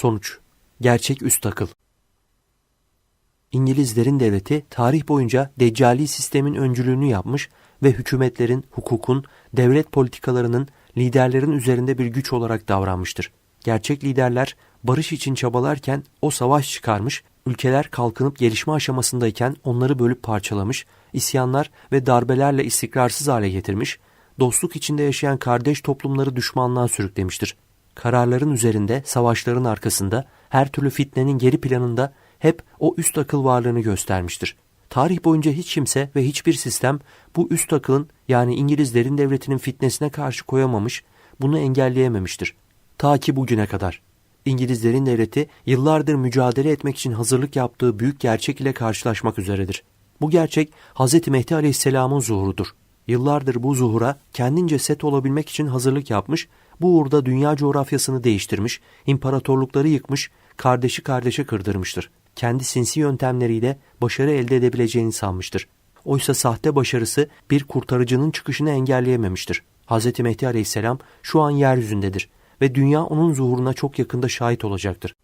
Sonuç Gerçek üst akıl İngilizlerin devleti tarih boyunca deccali sistemin öncülüğünü yapmış ve hükümetlerin, hukukun, devlet politikalarının liderlerin üzerinde bir güç olarak davranmıştır. Gerçek liderler barış için çabalarken o savaş çıkarmış, ülkeler kalkınıp gelişme aşamasındayken onları bölüp parçalamış, isyanlar ve darbelerle istikrarsız hale getirmiş, dostluk içinde yaşayan kardeş toplumları düşmanlığa sürüklemiştir. Kararların üzerinde, savaşların arkasında, her türlü fitnenin geri planında hep o üst akıl varlığını göstermiştir. Tarih boyunca hiç kimse ve hiçbir sistem bu üst akılın yani İngilizlerin devletinin fitnesine karşı koyamamış, bunu engelleyememiştir. Ta ki bugüne kadar. İngilizlerin devleti yıllardır mücadele etmek için hazırlık yaptığı büyük gerçek ile karşılaşmak üzeredir. Bu gerçek Hz. Mehdi Aleyhisselam'ın zuhurudur. Yıllardır bu zuhura kendince set olabilmek için hazırlık yapmış, bu uğurda dünya coğrafyasını değiştirmiş, imparatorlukları yıkmış, kardeşi kardeşe kırdırmıştır. Kendi sinsi yöntemleriyle başarı elde edebileceğini sanmıştır. Oysa sahte başarısı bir kurtarıcının çıkışını engelleyememiştir. Hz. Mehdi Aleyhisselam şu an yeryüzündedir ve dünya onun zuhuruna çok yakında şahit olacaktır.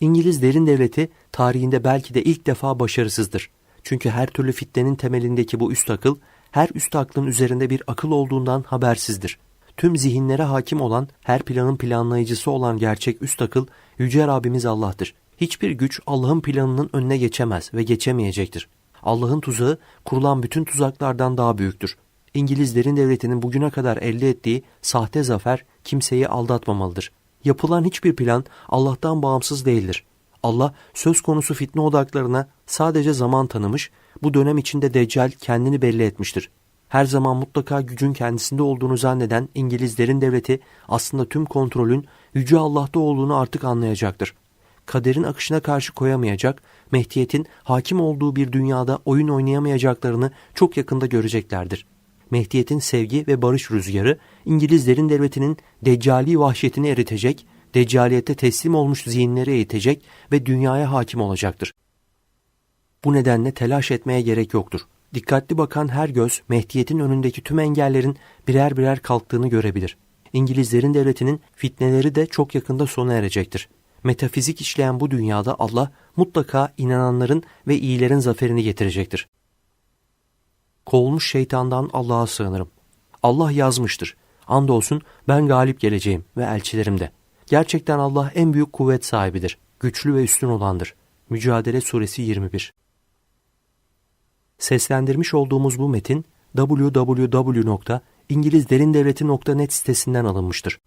İngiliz derin devleti tarihinde belki de ilk defa başarısızdır. Çünkü her türlü fitnenin temelindeki bu üst akıl, her üst aklın üzerinde bir akıl olduğundan habersizdir. Tüm zihinlere hakim olan, her planın planlayıcısı olan gerçek üst akıl, Yüce Rabbimiz Allah'tır. Hiçbir güç Allah'ın planının önüne geçemez ve geçemeyecektir. Allah'ın tuzağı kurulan bütün tuzaklardan daha büyüktür. İngilizlerin devletinin bugüne kadar elde ettiği sahte zafer kimseyi aldatmamalıdır. Yapılan hiçbir plan Allah'tan bağımsız değildir. Allah söz konusu fitne odaklarına sadece zaman tanımış, bu dönem içinde Deccal kendini belli etmiştir. Her zaman mutlaka gücün kendisinde olduğunu zanneden İngilizlerin devleti aslında tüm kontrolün Yüce Allah'ta olduğunu artık anlayacaktır. Kaderin akışına karşı koyamayacak, Mehdiyet'in hakim olduğu bir dünyada oyun oynayamayacaklarını çok yakında göreceklerdir. Mehdiyet'in sevgi ve barış rüzgarı İngilizlerin devletinin deccali vahşetini eritecek, deccaliyete teslim olmuş zihinleri eğitecek ve dünyaya hakim olacaktır. Bu nedenle telaş etmeye gerek yoktur. Dikkatli bakan her göz Mehdiyet'in önündeki tüm engellerin birer birer kalktığını görebilir. İngilizlerin devletinin fitneleri de çok yakında sona erecektir. Metafizik işleyen bu dünyada Allah mutlaka inananların ve iyilerin zaferini getirecektir. Kovulmuş şeytandan Allah'a sığınırım. Allah yazmıştır. Andolsun ben galip geleceğim ve elçilerim de. Gerçekten Allah en büyük kuvvet sahibidir. Güçlü ve üstün olandır. Mücadele Suresi 21 Seslendirmiş olduğumuz bu metin www.ingilizderindevleti.net sitesinden alınmıştır.